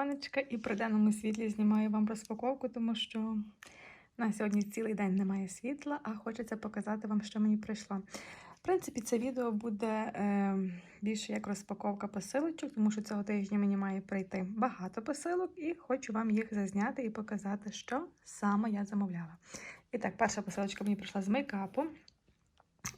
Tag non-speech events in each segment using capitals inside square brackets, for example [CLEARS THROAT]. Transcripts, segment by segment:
віконечка і при денному світлі знімаю вам розпаковку, тому що на сьогодні цілий день немає світла, а хочеться показати вам, що мені прийшло. В принципі, це відео буде е, більше як розпаковка посилочок, тому що цього тижня мені має прийти багато посилок, і хочу вам їх зазняти і показати, що саме я замовляла. І так, перша посилочка мені прийшла з мейкапу.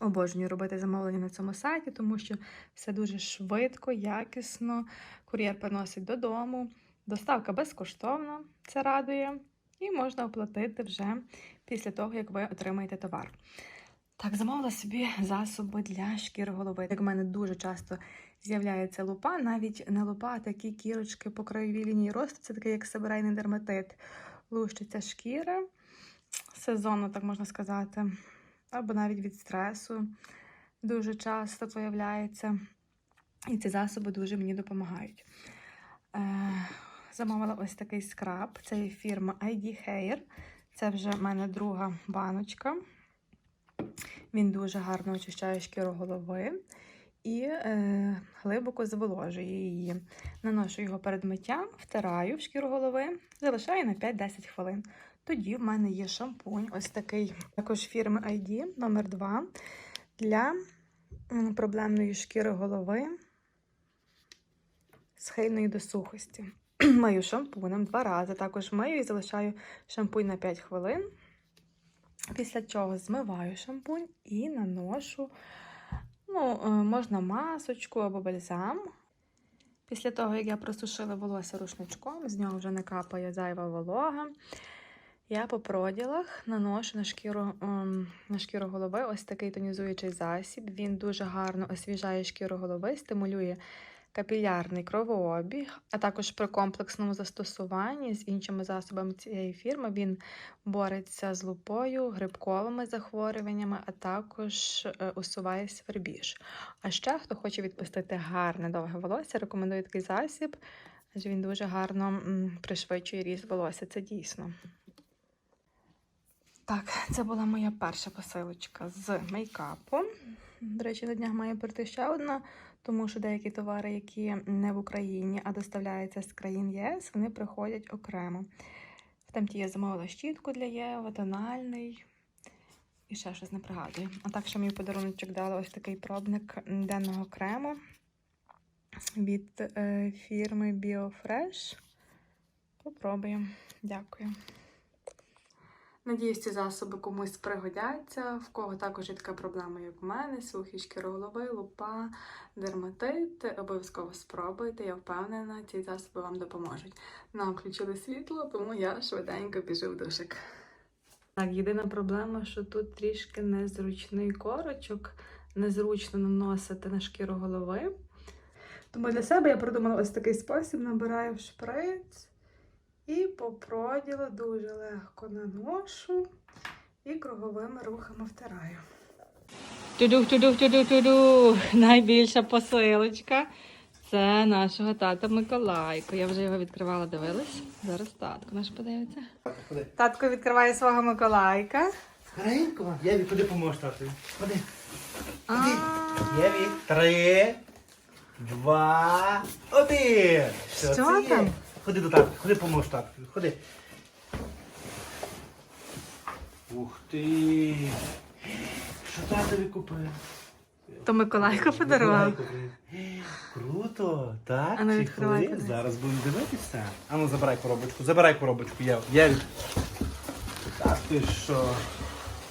Обожнюю робити замовлення на цьому сайті, тому що все дуже швидко, якісно. Кур'єр приносить додому. Доставка безкоштовна, це радує. І можна оплатити вже після того, як ви отримаєте товар. Так, замовила собі засоби для шкіри голови. Як в мене дуже часто з'являється лупа, навіть не лупа, а такі кірочки по краєвій лінії росту, це такий як себерейний дерматит. Лущиться шкіра, сезонно, так можна сказати, або навіть від стресу дуже часто появляється. І ці засоби дуже мені допомагають. Замовила ось такий скраб. Це є фірма ID Hair. Це вже в мене друга баночка. Він дуже гарно очищає шкіру голови і е, глибоко зволожує її. Наношу його перед миттям, втираю в шкіру голови, залишаю на 5-10 хвилин. Тоді в мене є шампунь, ось такий, також фірми ID номер 2 для проблемної шкіри голови схильної до сухості. [CLEARS THROAT] Мию шампунем два рази. Також мию і залишаю шампунь на 5 хвилин. Після чого змиваю шампунь і наношу, ну, е, можна масочку або бальзам. Після того, як я просушила волосся рушничком, з нього вже не капає зайва волога. Я по проділах наношу на шкіру, ем, на шкіру голови ось такий тонізуючий засіб. Він дуже гарно освіжає шкіру голови, стимулює капілярний кровообіг, а також при комплексному застосуванні з іншими засобами цієї фірми він бореться з лупою, грибковими захворюваннями, а також е, усуває свербіж. А ще, хто хоче відпустити гарне довге волосся, рекомендую такий засіб, адже він дуже гарно пришвидшує ріст волосся. Це дійсно. Так, це була моя перша посилочка з мейкапу. До речі, на днях має прийти ще одна, тому що деякі товари, які не в Україні, а доставляються з країн ЄС, вони приходять окремо. В тамті я замовила щітку для Єва, тональний і ще щось не пригадую. А так, що мені в подарунок дали ось такий пробник денного крему від е, фірми BioFresh. Попробуємо. Дякую. Надіюсь, ці засоби комусь пригодяться, в кого також є така проблема, як у мене, сухі шкіри голови, лупа, дерматит. Обов'язково спробуйте, я впевнена, ці засоби вам допоможуть. Нам включили світло, тому я швиденько біжу в душик. Так, єдина проблема, що тут трішки незручний корочок, незручно наносити на шкіру голови. Тому для себе я придумала ось такий спосіб: набираю в шприц. І по проділу дуже легко наношу і круговими рухами втираю. Тудух, тудух, тудух, тудух. Найбільша посилочка. Це нашого тата Миколайко. Я вже його відкривала, дивилась. Зараз татко наш подивиться. Татко відкриває свого Миколайка. Скоренько. Єві, куди поможеш татові? Ходи. Єві. Три, два, один. Що там? Ходи до татки, ходи поможеш татові. Ходи. Ух ти. Що татові купив? То Миколайко подарував. Миколайко купив. Круто, так? А ну, відкривай, подивись. Зараз будемо дивитися. А ну забирай коробочку, забирай коробочку, Єв. Єві. Так ти що?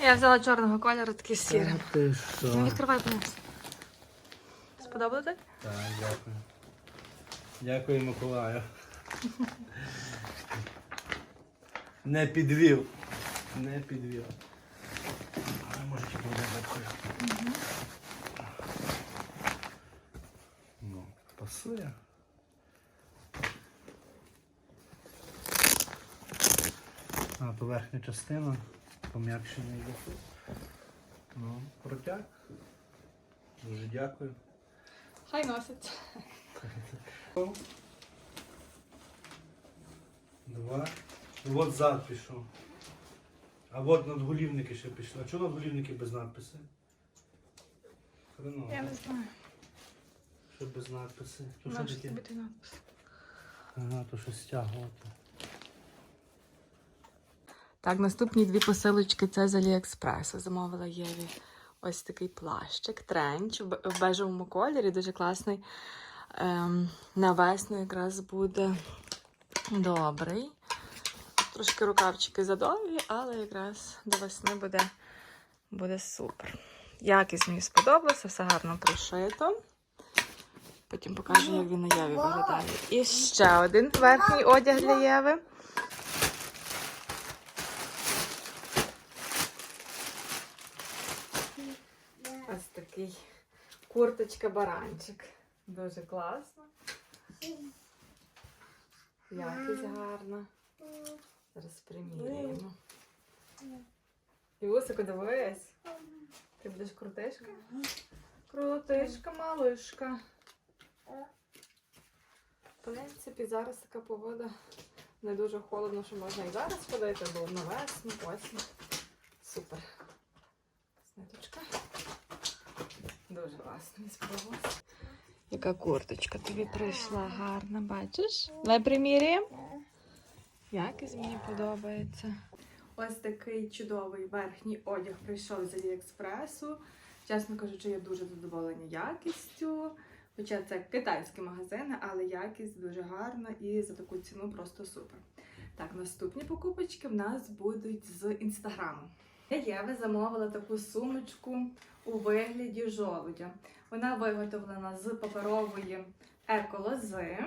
Я взяла чорного кольору, такий з сірим. Так ти що? Ну, відкривай пониз. Сподобалося? Так, дякую. Дякую, Миколаю. Не підвів. Не підвів. Але може тільки буде випхою. Ну, пасує. А то верхня частина пом'якшена йде. Ну, протяг. Дуже дякую. Хай носить. Два. Ну от зад пішов. А от надголівники ще пішли. А чого надголівники без надписи? Хреново. Я не знаю. Що без надписи? То що таке? тобі надпис. Ага, то що стягувати. Так, наступні дві посилочки це з Аліекспресу. Замовила Єві ось такий плащик, тренч в в бежевому кольорі, дуже класний. Ем, на весну якраз буде добрий. Трошки рукавчики задовгі, але якраз до весни буде, буде супер. Якість мені сподобалася, все гарно пришито. Потім покажу, як він на Єві виглядає. І ще один верхній одяг для Єви. Ось такий курточка-баранчик. Дуже класно. Якість гарна. Зараз приміряємо. Юсику, дивись. Ти будеш крутишка? Крутишка, малишка. В принципі, зараз така погода не дуже холодно, що можна і зараз ходити, бо на весну, осінь. Супер. Сниточка. Дуже класно, мені сподобалось. Яка курточка тобі прийшла гарна, бачиш? Давай приміряємо. Якість мені подобається. Ось такий чудовий верхній одяг прийшов з Аліекспресу. Чесно кажучи, я дуже задоволена якістю. Хоча це китайські магазини, але якість дуже гарна і за таку ціну просто супер. Так, наступні покупочки в нас будуть з інстаграму. Я Єва замовила таку сумочку у вигляді жолудя. Вона виготовлена з паперової еколози.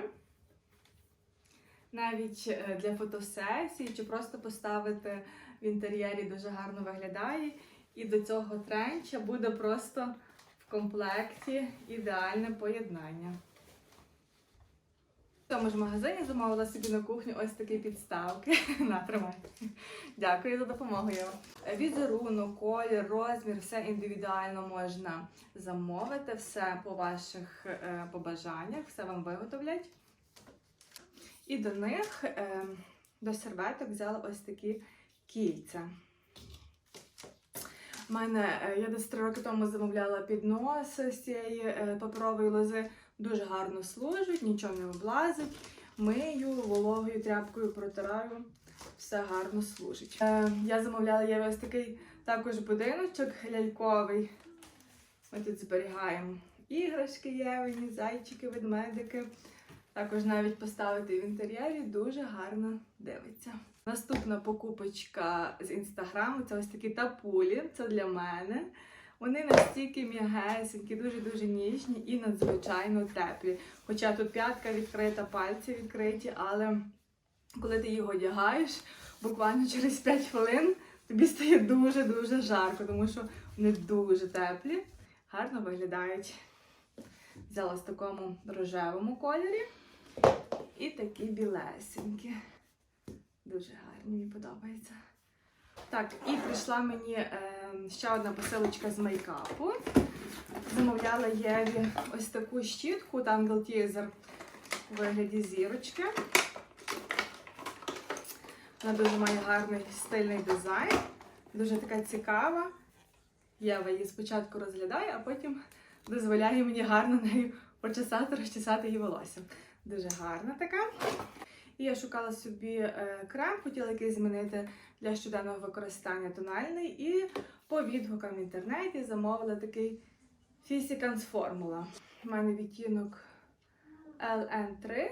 Навіть е, для фотосесії чи просто поставити в інтер'єрі дуже гарно виглядає. І до цього тренча буде просто в комплекті ідеальне поєднання. В тому ж магазині замовила собі на кухню ось такі підставки. [LAUGHS] На, тримай. Дякую за допомогу. Єва. Візерунок, колір, розмір, все індивідуально можна замовити, все по ваших е, побажаннях, все вам виготовлять. І до них, е, до серветок взяла ось такі кільця. У мене е, я десь три роки тому замовляла піднос з цієї е, паперової лози. Дуже гарно служить, нічого не облазить. Мию вологою тряпкою протираю, все гарно служить. Е, я замовляла є ось такий також будиночок ляльковий. Ми тут зберігаємо іграшки євені, зайчики, ведмедики. Також навіть поставити в інтер'єрі дуже гарно дивиться. Наступна покупочка з інстаграму це ось такі тапулі. Це для мене. Вони настільки м'ягесенькі, дуже-дуже ніжні і надзвичайно теплі. Хоча тут п'ятка відкрита, пальці відкриті, але коли ти їх одягаєш, буквально через 5 хвилин тобі стає дуже-дуже жарко, тому що вони дуже теплі, гарно виглядають. Взяла в такому рожевому кольорі і такі білесенькі. Дуже гарні, мені подобається. Так, і прийшла мені е, ще одна посилочка з мейкапу. Замовляла Єві ось таку щітку Tangle Teaser у вигляді зірочки. Вона дуже має гарний стильний дизайн, дуже така цікава. Єва її спочатку розглядає, а потім дозволяє мені гарно нею почесати, розчесати її волосся. Дуже гарна така. І я шукала собі е, крем, хотіла якийсь змінити для щоденного використання тональний. І по відгукам в інтернеті замовила такий Фісіканс Формула. У мене відтінок LN3.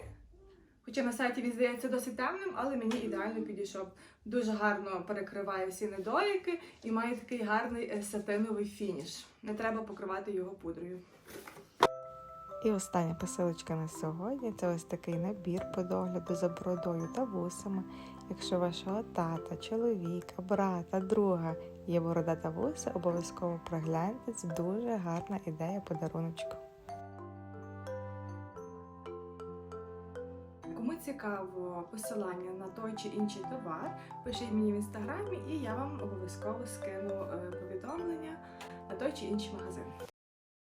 Хоча на сайті він здається досить темним, але мені ідеально підійшов. Дуже гарно перекриває всі недоліки і має такий гарний е, сатиновий фініш. Не треба покривати його пудрою. І остання посилочка на сьогодні це ось такий набір по догляду за бородою та вусами. Якщо вашого тата, чоловіка, брата, друга є борода та вуса, обов'язково прогляньте. Це дуже гарна ідея подаруночку. Кому цікаво посилання на той чи інший товар, пишіть мені в інстаграмі, і я вам обов'язково скину е, повідомлення на той чи інший магазин.